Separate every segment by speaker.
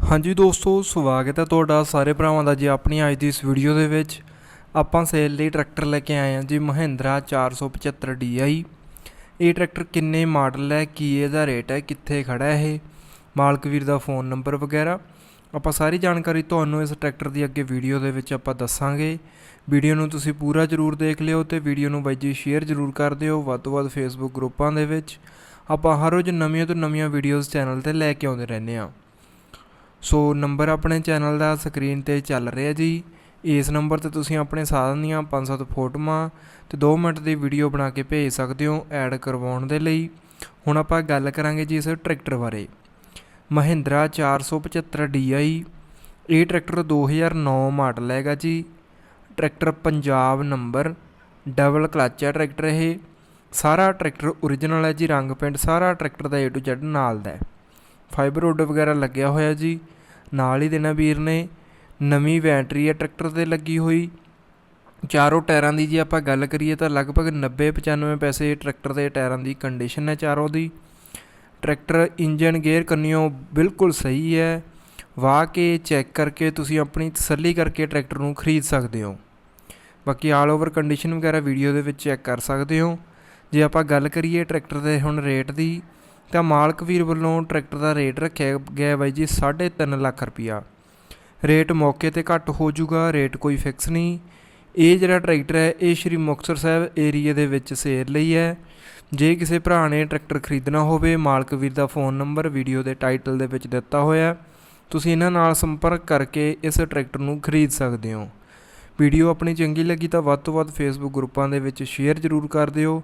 Speaker 1: ਹਾਂਜੀ ਦੋਸਤੋ, ਸਵਾਗਤ ਹੈ ਤੁਹਾਡਾ ਸਾਰੇ ਭਰਾਵਾਂ ਦਾ ਜੀ ਆਪਣੀ ਅੱਜ ਦੀ ਇਸ ਵੀਡੀਓ ਦੇ ਵਿੱਚ। ਆਪਾਂ ਸੇਲ ਲਈ ਟਰੈਕਟਰ ਲੈ ਕੇ ਆਏ ਹਾਂ ਜੀ ਮਹਿੰਦਰਾ 475 DI ਇਹ ਟਰੈਕਟਰ ਕਿੰਨੇ ਮਾਡਲ ਹੈ, ਕੀ ਇਹਦਾ ਰੇਟ ਹੈ, ਕਿੱਥੇ ਖੜਾ ਇਹ? ਮਾਲਕ ਵੀਰ ਦਾ ਫੋਨ ਨੰਬਰ ਵਗੈਰਾ। ਆਪਾਂ ਸਾਰੀ ਜਾਣਕਾਰੀ ਤੁਹਾਨੂੰ ਇਸ ਟਰੈਕਟਰ ਦੀ ਅੱਗੇ ਵੀਡੀਓ ਦੇ ਵਿੱਚ ਆਪਾਂ ਦੱਸਾਂਗੇ। ਵੀਡੀਓ ਨੂੰ ਤੁਸੀਂ ਪੂਰਾ ਜ਼ਰੂਰ ਦੇਖ ਲਿਓ ਤੇ ਵੀਡੀਓ ਨੂੰ ਬਾਈ ਜੀ ਸ਼ੇਅਰ ਜ਼ਰੂਰ ਕਰ ਦਿਓ, ਵੱਧ ਤੋਂ ਵੱਧ ਫੇਸਬੁੱਕ ਗਰੁੱਪਾਂ ਦੇ ਵਿੱਚ। ਆਪਾਂ ਹਰ ਰੋਜ਼ ਨਵੀਆਂ ਤੋਂ ਨਵੀਆਂ ਵੀਡੀਓਜ਼ ਚੈਨਲ ਤੇ ਲੈ ਕੇ ਆਉਂਦੇ ਰਹਿੰਦੇ ਹਾਂ। ਸੋ ਨੰਬਰ ਆਪਣੇ ਚੈਨਲ ਦਾ ਸਕਰੀਨ ਤੇ ਚੱਲ ਰਿਹਾ ਜੀ। ਇਸ ਨੰਬਰ ਤੇ ਤੁਸੀਂ ਆਪਣੇ ਸਾਧਨ ਦੀਆਂ 5-7 ਫੋਟੋਆਂ ਤੇ 2 ਮਿੰਟ ਦੀ ਵੀਡੀਓ ਬਣਾ ਕੇ ਭੇਜ ਸਕਦੇ ਹੋ ਐਡ ਕਰਵਾਉਣ ਦੇ ਲਈ। ਹੁਣ ਆਪਾਂ ਗੱਲ ਕਰਾਂਗੇ ਜੀ ਇਸ ਟਰੈਕਟਰ ਬਾਰੇ। ਮਹਿੰਦਰਾ 475 DI ਇਹ ਟਰੈਕਟਰ 2009 ਮਾਡਲ ਹੈਗਾ ਜੀ। Tractor Punjab number, double clutch ਹੈ ਟਰੈਕਟਰ ਇਹ। ਸਾਰਾ ਟਰੈਕਟਰ ਓਰੀਜਨਲ ਹੈ ਜੀ ਰੰਗ ਪੇਂਟ ਸਾਰਾ ਟਰੈਕਟਰ ਦਾ A to Z ਨਾਲ ਦਾ ਹੈ। ਫਾਈਬਰ ਹੁੱਡ ਵਗੈਰਾ ਲੱਗਿਆ ਹੋਇਆ ਜੀ। ਨਾਲ ਹੀ ਦੇਣਾ ਵੀਰ ਨੇ ਨਵੀਂ ਬੈਟਰੀ ਹੈ, ਟਰੈਕਟਰ ਤੇ ਲੱਗੀ ਹੋਈ। ਚਾਰੋਂ ਟਾਇਰਾਂ ਦੀ ਜੇ ਆਪਾਂ ਗੱਲ ਕਰੀਏ ਤਾਂ ਲਗਭਗ 90 95 ਪੈਸੇ ਟਰੈਕਟਰ ਦੇ ਟਾਇਰਾਂ ਦੀ ਕੰਡੀਸ਼ਨ ਹੈ ਚਾਰੋਂ ਦੀ। ਟਰੈਕਟਰ ਇੰਜਨ ਗੇਅਰ ਕੰਨਿਓ ਬਿਲਕੁਲ ਸਹੀ ਹੈ। ਵਾਹ ਕੇ ਚੈੱਕ ਕਰਕੇ ਤੁਸੀਂ ਆਪਣੀ ਤਸੱਲੀ ਕਰਕੇ ਟਰੈਕਟਰ ਨੂੰ ਖਰੀਦ ਸਕਦੇ ਹੋ। ਬਾਕੀ ਆਲ ਓਵਰ ਕੰਡੀਸ਼ਨ ਵਗੈਰਾ ਵੀਡੀਓ ਦੇ ਵਿੱਚ ਚੈੱਕ ਕਰ ਸਕਦੇ ਹੋ। ਜੇ ਆਪਾਂ ਗੱਲ ਕਰੀਏ ਟਰੈਕਟਰ ਦੇ ਹੁਣ ਰੇਟ ਦੀ ਤਾਂ ਮਾਲਕ ਵੀਰ ਵੱਲੋਂ ਟਰੈਕਟਰ ਦਾ ਰੇਟ ਰੱਖਿਆ ਗਿਆ ਬਾਈ ਜੀ 3.5 ਲੱਖ ਰੁਪਿਆ ਰੇਟ ਮੌਕੇ ਤੇ ਘੱਟ ਹੋ ਜਾਊਗਾ, ਰੇਟ ਕੋਈ ਫਿਕਸ ਨਹੀਂ। ਇਹ ਜਿਹੜਾ ਟਰੈਕਟਰ ਹੈ, ਇਹ ਸ਼੍ਰੀ ਮੁਕਤਸਰ ਸਾਹਿਬ ਏਰੀਆ ਦੇ ਵਿੱਚ ਸੇਲ ਲਈ ਹੈ। ਜੇ ਕਿਸੇ ਭਰਾ ਨੇ ਟਰੈਕਟਰ ਖਰੀਦਣਾ ਹੋਵੇ, ਮਾਲਕ ਵੀਰ ਦਾ ਫੋਨ ਨੰਬਰ ਵੀਡੀਓ ਦੇ ਟਾਈਟਲ ਦੇ ਵਿੱਚ ਦਿੱਤਾ ਹੋਇਆ ਤੁਸੀਂ ਇਹਨਾਂ ਨਾਲ ਸੰਪਰਕ ਕਰਕੇ ਇਸ ਟਰੈਕਟਰ ਨੂੰ ਖਰੀਦ ਸਕਦੇ ਹੋ। ਵੀਡੀਓ ਆਪਣੀ ਚੰਗੀ ਲੱਗੀ ਤਾਂ ਵੱਧ ਤੋਂ ਵੱਧ ਫੇਸਬੁੱਕ ਗਰੁੱਪਾਂ ਦੇ ਵਿੱਚ ਸ਼ੇਅਰ ਜ਼ਰੂਰ ਕਰ ਦਿਓ।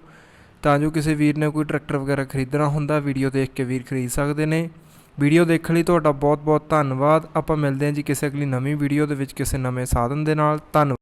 Speaker 1: ਤਾਂ ਜੋ ਕਿਸੇ ਵੀਰ ਨੇ ਕੋਈ ਟਰੈਕਟਰ ਵਗੈਰਾ ਖਰੀਦਣਾ ਹੁੰਦਾ, ਵੀਡੀਓ ਦੇਖ ਕੇ ਵੀਰ ਖਰੀਦ ਸਕਦੇ ਨੇ। ਵੀਡੀਓ ਦੇਖਣ ਲਈ ਤੁਹਾਡਾ ਬਹੁਤ ਬਹੁਤ ਧੰਨਵਾਦ। ਆਪਾਂ ਮਿਲਦੇ ਹਾਂ ਜੀ ਕਿਸੇ ਅਗਲੀ ਨਵੀਂ ਵੀਡੀਓ ਦੇ ਵਿੱਚ ਕਿਸੇ ਨਵੇਂ ਸਾਧਨ ਦੇ ਨਾਲ। ਧੰਨਵਾਦ।